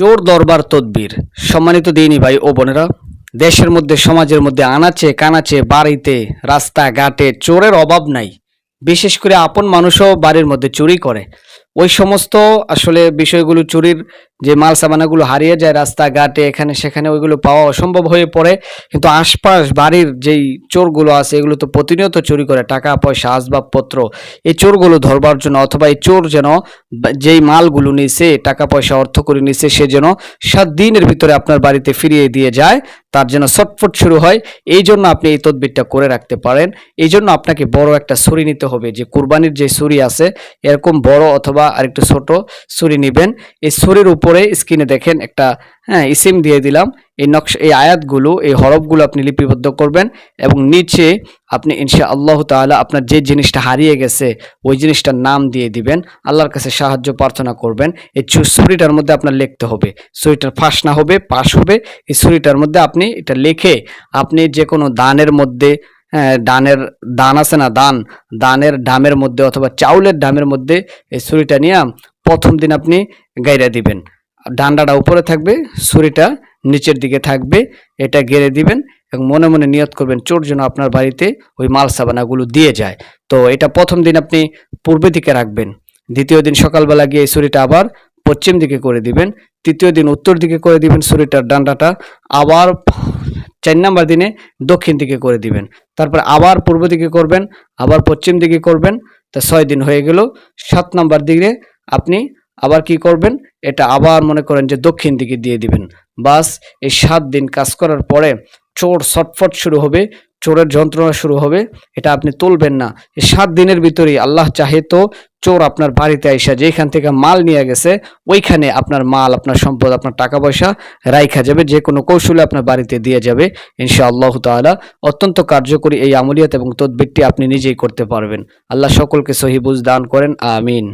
চোর দরবার তদবির। সম্মানিত দিনই ভাই ও বোনেরা, দেশের মধ্যে, সমাজের মধ্যে আনাচে কানাচে, বাড়িতে, রাস্তা ঘাটে চোরের অভাব নাই। বিশেষ করে আপন মানুষও বাড়ির মধ্যে চুরি করে। ওই সমস্ত আসলে বিষয়গুলো চুরির যে মাল সামানাগুলো হারিয়ে যায় রাস্তাঘাটে, এখানে, সেখানে ওইগুলো পাওয়া অসম্ভব হয়ে পড়ে। কিন্তু আশপাশ বাড়ির যেই চোরগুলো আছে, এগুলো তো প্রতিনিয়ত চুরি করে, টাকা, পয়সা, আসবাবপত্র। এই চোরগুলো ধরবার জন্য অথবা এই চোর যেন যেই মালগুলো নিছে, টাকা, পয়সা, অর্থ করে নিছে, সে যেন সাত দিনের ভিতরে আপনার বাড়িতে ফিরিয়ে দিয়ে যায়, তার যেন ছটফট শুরু হয়। এই জন্য আপনি এই তদবিরটা করে রাখতে পারেন। এই জন্য আপনাকে বড় একটা ছুরি নিতে হবে। যে কুরবানির যে ছুরি আছে, এরকম বড় অথবা আরেকটু ছোট ছুরি নেবেন। এই ছুরির উপরে স্ক্রিনে দেখেন একটা হ্যাঁ ইসিম দিয়ে দিলাম। এই নকশা এই আয়াতগুলো এই হরফগুলো আপনি লিপিবদ্ধ করবেন এবং নিচে আপনি ইনশা আল্লাহ তাআলা আপনার যে জিনিসটা হারিয়ে গেছে ওই জিনিসটার নাম দিয়ে দিবেন। আল্লাহর কাছে সাহায্য প্রার্থনা করবেন। এই ছুরিটার মধ্যে আপনার লিখতে হবে। ছুরিটার ফাঁস না হবে পাশ হবে। এই ছুরিটার মধ্যে আপনি এটা লিখে আপনি যে কোনো দানের মধ্যে হ্যাঁ, দানের দান আছে না দান দানের ডামের মধ্যে অথবা চাউলের ডামের মধ্যে এই ছুরিটা নিয়ে প্রথম দিন আপনি গাইরা দিবেন। ডান্ডাটা উপরে থাকবে, ছুরিটা নিচের দিকে থাকবে, এটা গেড়ে দিবেন এবং মনে মনে নিয়ত করবেন চোর যেন আপনার বাড়িতে ওই মাল সাবানাগুলো দিয়ে যায়। তো এটা প্রথম দিন আপনি পূর্বে দিকে রাখবেন, দ্বিতীয় দিন সকালবেলা গিয়ে এই ছুরিটা আবার পশ্চিম দিকে করে দিবেন, তৃতীয় দিন উত্তর দিকে করে দিবেন ছুরিটার ডান্ডাটা, আবার চার নাম্বার দিনে দক্ষিণ দিকে করে দিবেন। তারপর আবার পূর্ব দিকে করবেন, আবার পশ্চিম দিকে করবেন, তা ছয় দিন হয়ে গেল, সাত নাম্বার দিকে আপনি আবার কি করবেন এটা আবার মনে করেন যে দক্ষিণ দিকে দিয়ে দিবেন। বাস, এই সাত দিন কাজ করার পরে চোর ছটফট শুরু হবে, চোরের যন্ত্রণা শুরু হবে, এটা আপনি তুলবেন না। এই সাত দিনের ভিতরেই আল্লাহ চাহে তো চোর আপনার বাড়িতে আইসা যেখান থেকে মাল নিয়ে গেছে, ওইখানে আপনার মাল, আপনার সম্পদ, আপনার টাকা পয়সা রাইখা যাবে, যে কোনো কৌশলে আপনার বাড়িতে দিয়ে যাবে। ইনশা আল্লাহ তাআলা অত্যন্ত কার্যকরী এই আমলিয়াত এবং তদবিরটি আপনি নিজেই করতে পারবেন। আল্লাহ সকলকে সহিবুজ দান করেন, আমিন।